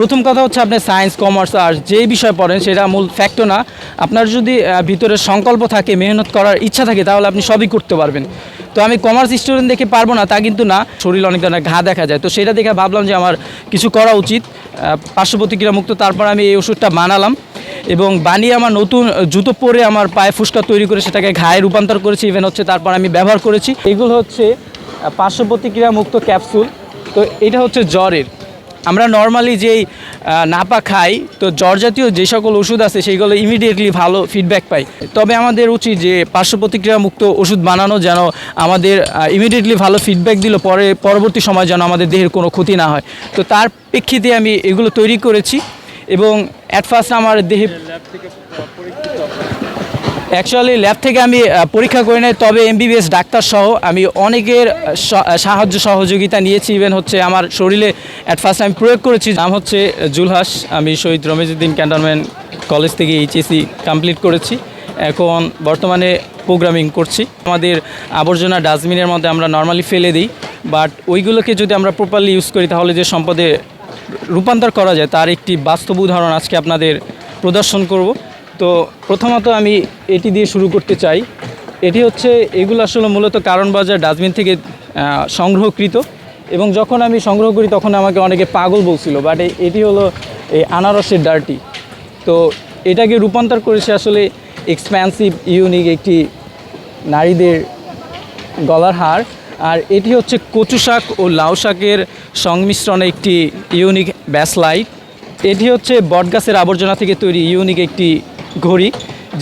প্রথম কথা হচ্ছে আপনি সায়েন্স কমার্স আর্টস যেই বিষয় পড়েন সেটা মূল ফ্যাক্টর না। আপনার যদি ভিতরে সংকল্প থাকে, মেহনত করার ইচ্ছা থাকে, তাহলে আপনি সবই করতে পারবেন। তো আমি কমার্স স্টুডেন্ট দেখে পারব না, তা কিন্তু না। শরীর অনেক ধরনের ঘা দেখা যায়। তো সেটা দেখে ভাবলাম যে আমার কিছু করা উচিত। পার্শ্ব মুক্ত, তারপর আমি এই ওষুধটা বানালাম। এবং বানিয়ে আমার নতুন জুতো পরে আমার পায়ে ফুসকা তৈরি করে সেটাকে ঘায়ে রূপান্তর করেছি ইভেন হচ্ছে তারপর আমি ব্যবহার করেছি। এগুলো হচ্ছে পার্শ্ব মুক্ত ক্যাপসুল তো এটা হচ্ছে জ্বরের। আমরা নর্মালি যেই নাপা খাই, তো জ্বর জাতীয় যে সকল ওষুধ আছে সেইগুলো ইমিডিয়েটলি ভালো ফিডব্যাক পাই। তবে আমাদের উচিত যে পার্শ্ব প্রতিক্রিয়া মুক্ত ওষুধ বানানো যেন আমাদের ইমিডিয়েটলি ভালো ফিডব্যাক দিল, পরে পরবর্তী সময় যেন আমাদের দেহের কোনো ক্ষতি না হয়। তো তার প্রেক্ষিতে আমি এগুলো তৈরি করেছি এবং অ্যাট ফার্স্ট আমার দেহে অ্যাকচুয়ালি ল্যাব থেকে আমি পরীক্ষা করে নেই, তবে এমবিবিএস ডাক্তার সহ আমি অনেকের সাহায্য সহযোগিতা নিয়েছি। ইভেন হচ্ছে আমার শরীরে অ্যাট ফার্স্ট আমি প্রয়োগ করেছি। নাম হচ্ছে জুলহাস। আমি শহীদ রমেজউদ্দিন ক্যান্টনমেন্ট কলেজ থেকে এইচএসি কমপ্লিট করেছি। এখন বর্তমানে প্রোগ্রামিং করছি। আমাদের আবর্জনা ডাস্টবিনের মধ্যে আমরা নর্মালি ফেলে দিই। বাট ওইগুলোকে যদি আমরা প্রপারলি ইউজ করি, তাহলে যে সম্পদে রূপান্তর করা যায়, তার একটি বাস্তব উদাহরণ আজকে আপনাদের প্রদর্শন করব। তো প্রথমত আমি এটি দিয়ে শুরু করতে চাই। এটি হচ্ছে, এগুলো আসলে মূলত কারণ বাজার ডাস্টবিন থেকে সংগ্রহকৃত এবং যখন আমি সংগ্রহ করি তখন আমাকে অনেকে পাগল বলছিল বাট এটি হলো এই আনারসের ডার্টি তো এটাকে রূপান্তর করেছে আসলে এক্সপ্যান্সিভ ইউনিক একটি নারীদের গলার হার। আর এটি হচ্ছে কচু শাক ও লাউ শাকের সংমিশ্রণে একটি ইউনিক ব্যাসলাইট এটি হচ্ছে বটগাছের আবর্জনা থেকে তৈরি ইউনিক একটি ঘড়ি,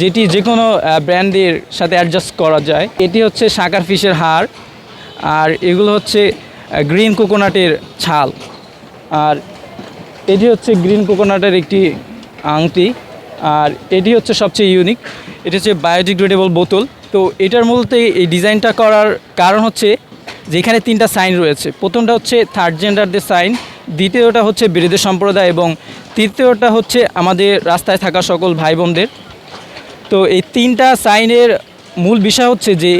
যেটি যে কোনো ব্র্যান্ডের সাথে অ্যাডজাস্ট করা যায়। এটি হচ্ছে সাকার ফিশের হার আর এগুলো হচ্ছে গ্রিন কোকোনাটের ছাল। আর এটি হচ্ছে গ্রিন কোকোনাটের একটি আংটি, আর এটি হচ্ছে সবচেয়ে ইউনিক এটি হচ্ছে বায়োডিগ্রেডেবল বোতল। তো এটার মূলত এই ডিজাইনটা করার কারণ হচ্ছে, যেখানে তিনটা সাইন রয়েছে। প্রথমটা হচ্ছে থার্ড জেন্ডারদের সাইন দ্বিতীয়টা হচ্ছে বিরোধী সম্প্রদায় এবং তৃতীয়টা হচ্ছে আমাদের রাস্তায় থাকা সকল ভাই বোনদের তো এই তিনটা সাইনের মূল বিষয় হচ্ছে যে,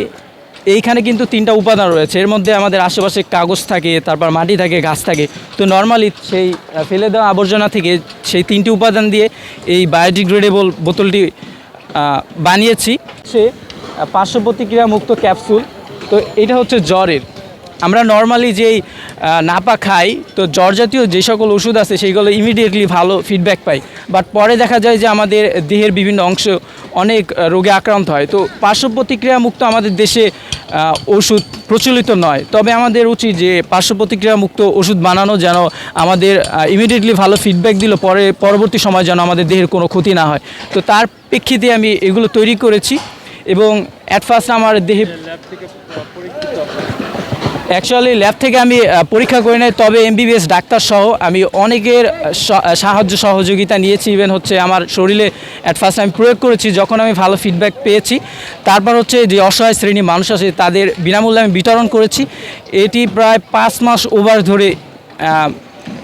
এইখানে কিন্তু তিনটা উপাদান রয়েছে। এর মধ্যে আমাদের আশেপাশে কাগজ থাকে, তারপর মাটি থাকে, গাছ থাকে। তো নর্মালি সেই ফেলে দেওয়া আবর্জনা থেকে সেই তিনটি উপাদান দিয়ে এই বায়োডিগ্রেডেবল বোতলটি বানিয়েছি। সে পার্শ্ব প্রতিক্রিয়া মুক্ত ক্যাপসুল। তো এটা হচ্ছে জ্বরের। আমরা নর্মালি যেই নাপা খাই, তো জ্বর জাতীয় যে সকল ওষুধ আছে সেইগুলো ইমিডিয়েটলি ভালো ফিডব্যাক পাই। বাট পরে দেখা যায় যে আমাদের দেহের বিভিন্ন অংশ অনেক রোগে আক্রান্ত হয়। তো পার্শ্ব প্রতিক্রিয়া মুক্ত আমাদের দেশে ওষুধ প্রচলিত নয়। তবে আমাদের উচিত যে পার্শ্ব প্রতিক্রিয়া মুক্ত ওষুধ বানানো যেন আমাদের ইমিডিয়েটলি ভালো ফিডব্যাক দিল, পরে পরবর্তী সময় যেন আমাদের দেহের কোনো ক্ষতি না হয়। তো তার প্রেক্ষিতে আমি এগুলো তৈরি করেছি এবং অ্যাট ফার্স্ট আমার দেহে অ্যাকচুয়ালি ল্যাব থেকে আমি পরীক্ষা করে নেই, তবে এমবিবিএস ডাক্তার সহ আমি অনেকের সাহায্য সহযোগিতা নিয়েছি। ইভেন হচ্ছে আমার শরীরে অ্যাট ফার্স্ট আমি প্রয়োগ করেছি, যখন আমি ভালো ফিডব্যাক পেয়েছি। তারপর হচ্ছে যে অসহায় শ্রেণি মানুষ আছে, তাদের বিনামূল্যে আমি বিতরণ করেছি। এটি প্রায় পাঁচ মাস ওভার ধরে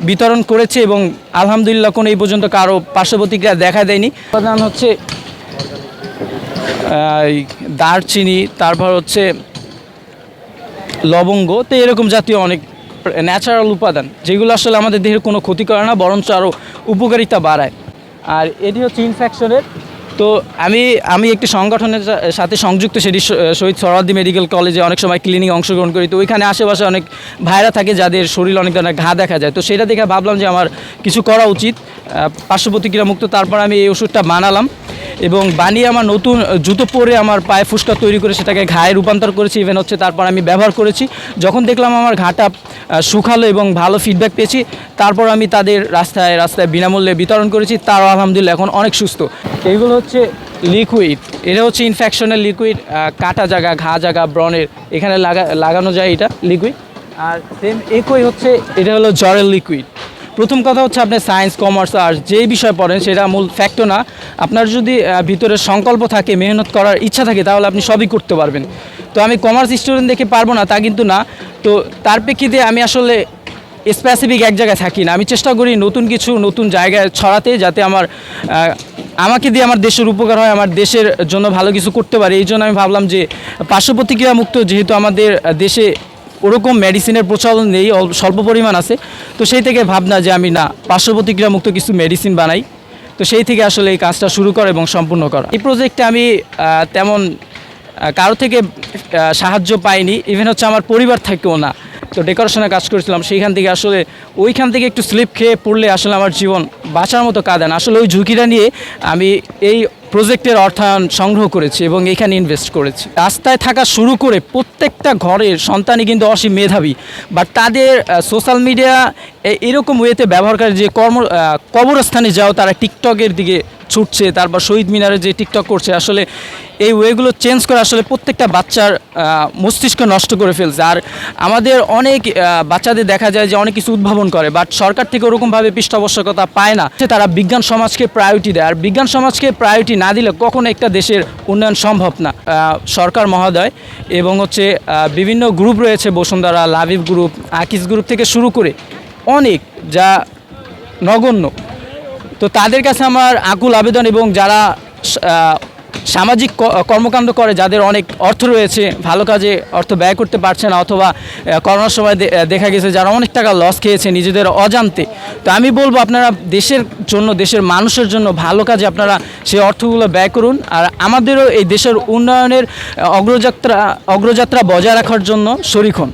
বিতরণ করেছে এবং আলহামদুলিল্লাহ কোনো এই পর্যন্ত কারও পার্শ্ব প্রতিক্রিয়া দেখা দেয়নি। প্রধান হচ্ছে দারচিনি, তারপর হচ্ছে লবঙ্গ, তো এরকম জাতীয় অনেক ন্যাচারাল উপাদান, যেগুলো আসলে আমাদের দেহের কোনো ক্ষতি করে না, বরঞ্চ আরও উপকারিতা বাড়ায়। আর এটি হচ্ছে ইনফেকশনের তো আমি আমি একটি সংগঠনের সাথে সংযুক্ত, সেটি শহীদ সরাদ্দি মেডিকেল কলেজে অনেক সময় ক্লিনিক অংশগ্রহণ করি। তো ওইখানে আশেপাশে অনেক ভাইরা থাকে যাদের শরীর অনেক ধরনের ঘা দেখা যায়। তো সেটা দেখে ভাবলাম যে আমার কিছু করা উচিত। পার্শ্ব প্রতিক্রিয়া মুক্ত, তারপর আমি এই ওষুধটা বানালাম। এবং বানিয়ে আমার নতুন জুতো পরে আমার পায়ে ফুসকা তৈরি করে সেটাকে ঘায়ে রূপান্তর করেছি ইভেন হচ্ছে তারপর আমি ব্যবহার করেছি। যখন দেখলাম আমার ঘাটা শুকালো এবং ভালো ফিডব্যাক পেয়েছি, তারপর আমি তাদের রাস্তায় রাস্তায় বিনামূল্যে বিতরণ করেছি, তারাও আলহামদুলিল্লাহ এখন অনেক সুস্থ। এইগুলো হচ্ছে লিকুইড এটা হচ্ছে ইনফেকশনের লিকুইড কাটা জায়গা, ঘা জায়গা, ব্রণের, এখানে লাগা, লাগানো যায় এটা লিকুইড আর সেম একই হচ্ছে, এটা হলো জ্বরের লিকুইড প্রথম কথা হচ্ছে আপনি সায়েন্স কমার্স আর্টস যেই বিষয় পড়েন সেটা মূল ফ্যাক্টর না। আপনার যদি ভিতরে সংকল্প থাকে, মেহনত করার ইচ্ছা থাকে, তাহলে আপনি সবই করতে পারবেন। তো আমি কমার্স স্টুডেন্ট দেখে পারব না, তা কিন্তু না। তো তার প্রেক্ষিতে আমি আসলে স্পেসিফিক এক জায়গায় থাকি না। আমি চেষ্টা করি নতুন কিছু নতুন জায়গায় ছড়াতে, যাতে আমার আমাকে দিয়ে আমার দেশের উপকার হয়, আমার দেশের জন্য ভালো কিছু করতে পারি। এই জন্য আমি ভাবলাম যে পার্শ্ব প্রতিক্রিয়া মুক্ত, যেহেতু আমাদের দেশে ওরকম মেডিসিনের প্রচলন নেই স্বল্প পরিমাণ আছে। তো সেই থেকে ভাবনা যে আমি না, পার্শ্ব প্রতিক্রিয়া মুক্ত কিছু মেডিসিন বানাই। তো সেই থেকে আসলে এই কাজটা শুরু করা এবং সম্পূর্ণ করা। এই প্রজেক্টে আমি তেমন কারও থেকে সাহায্য পাইনি। ইভেন হচ্ছে আমার পরিবার থেকেও না। তো ডেকোরেশনের কাজ করেছিলাম, সেইখান থেকে আসলে ওইখান থেকে একটু স্লিপ খেয়ে পড়লে আসলে আমার জীবন বাঁচার মতো কাঁদেন আসলে ওই ঝুঁকিটা নিয়ে আমি এই প্রজেক্টের অর্থায়ন সংগ্রহ করেছে এবং এখানে ইনভেস্ট করেছে। রাস্তায় থাকা শুরু করে প্রত্যেকটা ঘরের সন্তানই কিন্তু অসীম মেধাবী। বাট তাদের সোশ্যাল মিডিয়া এরকম ওয়েতে ব্যবহার করে যে কর্ম কবরস্থানে যাও, তারা টিকটকের দিকে ছুটছে, তারপর শহীদ মিনারে যে টিকটক করছে, আসলে এই ওয়েগুলো চেঞ্জ করে আসলে প্রত্যেকটা বাচ্চার মস্তিষ্ক নষ্ট করে ফেলছে। আর আমাদের অনেক বাচ্চাদের দেখা যায় যে অনেক কিছু উদ্ভাবন করে বাট সরকার থেকে ওরকমভাবে পৃষ্ঠপোষকতা পায় না। যে তারা বিজ্ঞান সমাজকে প্রায়োরিটি দেয়। আর বিজ্ঞান সমাজকে প্রায়োরিটি না দিলে কখনো একটা দেশের উন্নয়ন সম্ভব না। সরকার মহোদয় এবং হচ্ছে বিভিন্ন গ্রুপ রয়েছে, বসুন্ধরা, লাভিব গ্রুপ আকিস গ্রুপ থেকে শুরু করে অনেক যা নগণ্য। তো তাদের কাছে আমার আকুল আবেদন এবং যারা সামাজিক কর্মকাণ্ড করে, যাদের অনেক অর্থ রয়েছে, ভালো কাজে অর্থ ব্যয় করতে পারছে না অথবা করোনার সময় দেখা গেছে যারা অনেক টাকা লস খেয়েছে নিজেদের অজান্তে। তো আমি বলব আপনারা দেশের জন্য, দেশের মানুষের জন্য ভালো কাজে আপনারা সেই অর্থগুলো ব্যয় করুন। আর আমাদেরও এই দেশের উন্নয়নের অগ্রযাত্রা অগ্রযাত্রা বজায় রাখার জন্য শরিক হন।